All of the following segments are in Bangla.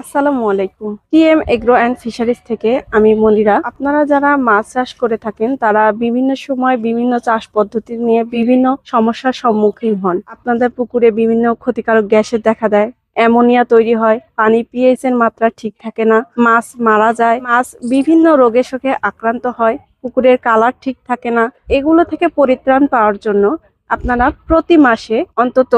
আসসালামু আলাইকুম। টিএম এগ্রো অ্যান্ড ফিশারিজ থেকে আমি মনিরা। আপনারা যারা মাছ চাষ করে থাকেন, তারা বিভিন্ন সময় বিভিন্ন চাষ পদ্ধতি নিয়ে বিভিন্ন সমস্যার সম্মুখীন হন। আপনাদের পুকুরে বিভিন্ন ক্ষতিকারক গ্যাসের দেখা দেয়, অ্যামোনিয়া তৈরি হয়, পানি পিএইচ এর মাত্রা ঠিক থাকে না, মাছ মারা যায়, মাছ বিভিন্ন রোগে শোকে আক্রান্ত হয়, পুকুরের কালার ঠিক থাকে না। এগুলো থেকে পরিত্রাণ পাওয়ার জন্য আপনারা প্রতি মাসে অন্তত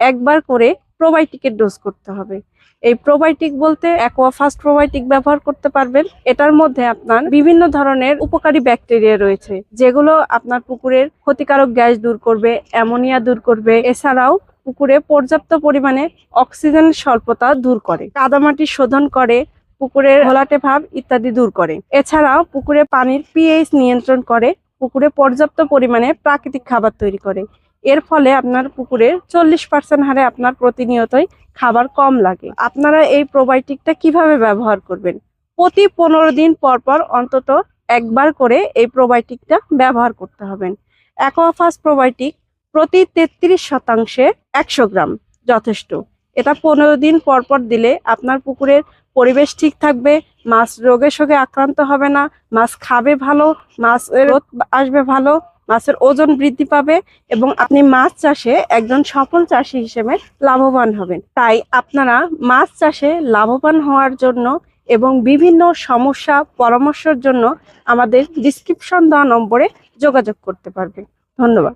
একবার করে প্রোবায়োটিকের ডোজ করতে হবে। এই প্রোবায়োটিক বলতে অ্যাকোয়াফাস্ট প্রোবায়োটিক ব্যবহার করতে পারবেন। এটার মধ্যে আপনার বিভিন্ন ধরনের উপকারী ব্যাকটেরিয়া রয়েছে, যেগুলো আপনার পুকুরের ক্ষতিকারক গ্যাস দূর করবে, অ্যামোনিয়া দূর করবে। এছাড়াও পুকুরে পর্যাপ্ত পরিমাণে অক্সিজেন স্বল্পতা দূর করে, কাদামাটি শোধন করে, পুকুরের ঘোলাটে ভাব ইত্যাদি দূর করে। এছাড়াও পুকুরে পানির পিএইচ নিয়ন্ত্রণ করে, পুকুরে পর্যাপ্ত পরিমাণে প্রাকৃতিক খাবার তৈরি করে। এর ফলে আপনার পুকুরে চল্লিশ পার্সেন্ট হারে আপনার প্রতিনিয়তই খাবার কম লাগে। আপনারা এই প্রোবায়োটিকটা কীভাবে ব্যবহার করবেন? প্রতি পনেরো দিন পর পর অন্তত একবার করে এই প্রোবায়োটিকটা ব্যবহার করতে হবেন অ্যাকোয়াফাস প্রোবায়োটিক প্রতি তেত্রিশ শতাংশে একশো গ্রাম যথেষ্ট। এটা পনেরো দিন পর পর দিলে আপনার পুকুরের পরিবেশ ঠিক থাকবে, মাছ রোগে শোগে আক্রান্ত হবে না, মাছ খাবে ভালো মাছ আসবে ভালো মাছের ওজন বৃদ্ধি পাবে এবং আপনি মাছ চাষে একজন সফল চাষি হিসেবে লাভবান হবেন। তাই আপনারা মাছ চাষে লাভবান হওয়ার জন্য এবং বিভিন্ন সমস্যা পরামর্শের জন্য আমাদের ডিসক্রিপশন দেওয়া নম্বরে যোগাযোগ করতে পারবেন। ধন্যবাদ।